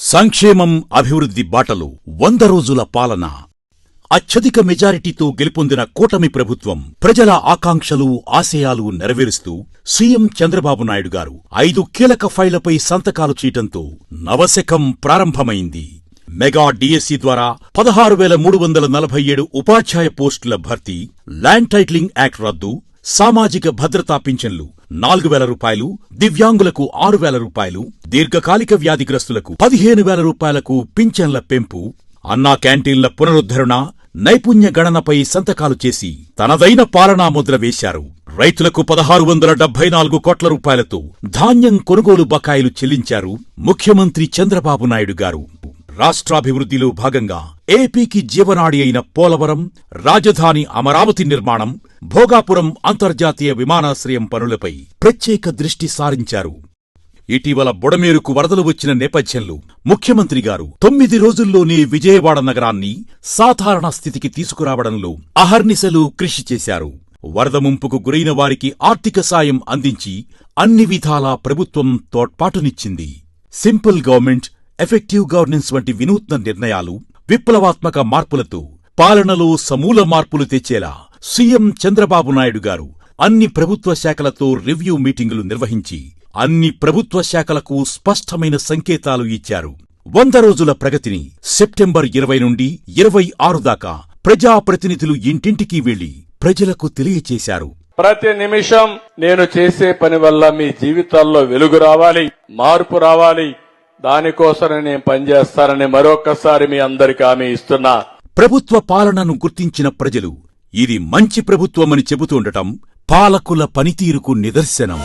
సంక్షేమం అభివృద్ధి బాటలు వంద రోజుల పాలన. అత్యధిక మెజారిటీతో గెలుపొందిన కూటమి ప్రభుత్వం ప్రజల ఆకాంక్షలు ఆశయాలు నెరవేరుస్తూ సీఎం చంద్రబాబు నాయుడు గారు ఐదు కీలక ఫైళ్ళపై సంతకాలు చేయటంతో నవశకం ప్రారంభమైంది. మెగా డిఎస్సి ద్వారా పదహారు వేల మూడు వందల నలభై ఏడు ఉపాధ్యాయ పోస్టుల భర్తీ ల్యాండ్ టైటిలింగ్ యాక్ట్ రద్దు సామాజిక భద్రతా పింఛన్లు నాలుగు వేల రూపాయలు దివ్యాంగులకు ఆరు వేల రూపాయలు దీర్ఘకాలిక వ్యాధిగ్రస్తులకు పదిహేను వేల రూపాయలకు పింఛన్ల పెంపు అన్నా క్యాంటీన్ల పునరుద్ధరణ నైపుణ్య గణనపై సంతకాలు చేసి తనదైన పాలనా ముద్ర వేశారు. రైతులకు పదహారు వందల డెబ్బై నాలుగు కోట్ల రూపాయలతో ధాన్యం కొనుగోలు బకాయిలు చెల్లించారు ముఖ్యమంత్రి చంద్రబాబు నాయుడు గారు. రాష్ట్రాభివృద్ధిలో భాగంగా ఏపీకి జీవనాడి అయిన పోలవరం రాజధాని అమరావతి నిర్మాణం భోగాపురం అంతర్జాతీయ విమానాశ్రయం పనులపై ప్రత్యేక దృష్టి సారించారు. ఇటీవల బుడమేరుకు వరదలు వచ్చిన నేపథ్యంలో ముఖ్యమంత్రి గారు తొమ్మిది రోజుల్లోనే విజయవాడ నగరాన్ని సాధారణ స్థితికి తీసుకురావడంలో అహర్నిశలు కృషి చేశారు. వరద ముంపుకు గురైన వారికి ఆర్థిక సాయం అందించి అన్ని విధాలా ప్రభుత్వం తోడ్పాటునిచ్చింది. సింపుల్ గవర్నమెంట్ ఎఫెక్టివ్ గవర్నెన్స్ వంటి వినూత్న నిర్ణయాలు విప్లవాత్మక మార్పులతో పాలనలో సమూల మార్పులు తెచ్చేలా సీఎం చంద్రబాబు నాయుడు గారు అన్ని ప్రభుత్వ శాఖలతో రివ్యూ మీటింగులు నిర్వహించి అన్ని ప్రభుత్వ శాఖలకు స్పష్టమైన సంకేతాలు ఇచ్చారు. వంద రోజుల ప్రగతిని సెప్టెంబర్ ఇరవై నుండి ఇరవై ఆరు దాకా ప్రజాప్రతినిధులు ఇంటింటికి వెళ్ళి ప్రజలకు తెలియచేశారు. ప్రతి నిమిషం నేను చేసే పని వల్ల మీ జీవితాల్లో వెలుగు రావాలి మార్పు రావాలి దానికోసం నేను పనిచేస్తానని మరొకసారి మీ అందరికీ హామీ ఇస్తున్నా. ప్రభుత్వ పాలనను గుర్తించిన ప్రజలు ఇది మంచి ప్రభుత్వమని చెబుతుండటం పాలకుల పనితీరుకు నిదర్శనం.